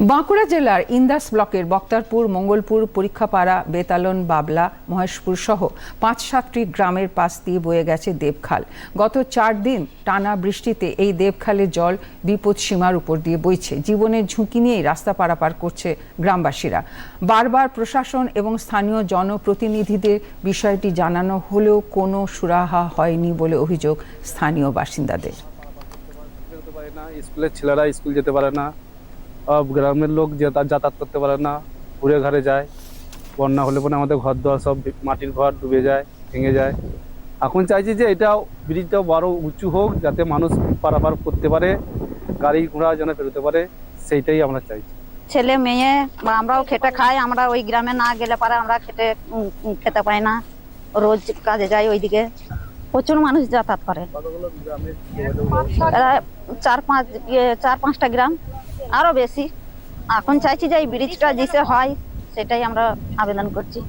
বাঁকুড়া জেলার ইন্দাস ব্লকের বক্তারপুর, মঙ্গলপুর, পরীক্ষাপাড়া, বেতালন, বাবলা, মহেশপুর সহ পাঁচ সাতটি গ্রামের পাশ দিয়ে বয়ে গেছে দেবখাল। গত চার দিন টানা বৃষ্টিতে এই দেবখালের জল বিপদ সীমার উপর দিয়ে বইছে। জীবনের ঝুঁকি নিয়েই রাস্তা পারাপার করছে গ্রামবাসীরা। বারবার প্রশাসন এবং স্থানীয় জনপ্রতিনিধিদের বিষয়টি জানানো হলেও কোনো সুরাহা হয়নি বলে অভিযোগ স্থানীয় বাসিন্দাদের। স্কুলের ছেলেরা স্কুল যেতে পারে না। গ্রামের লোক যাতা- যাতায়াত করতে পারে না ঘুরে ঘরে যায়। বন্যা হলে পরে আমাদের ঘর দোয়ার সব মাটির ঘর ডুবে যায় ভেঙে যায়। এখন চাইছি যে এটা ব্রিজটাও বড় উঁচু হোক যাতে মানুষ পারাপার করতে পারে গাড়ি ঘোড়া যেন বেরোতে পারে সেইটাই আমরা চাইছি। ছেলে মেয়ে বা আমরাও খেটে খাই আমরা ওই গ্রামে না গেলে পারে আমরা খেটে খেতে পাই না। রোজ কাজে যাই ওইদিকে। প্রচুর মানুষ যাতায়াত করে। চার পাঁচ চার পাঁচটা গ্রাম। আরও বেশি। এখন চাইছি যে এই ব্রিজটা যেসে হয় সেটাই আমরা আবেদন করছি।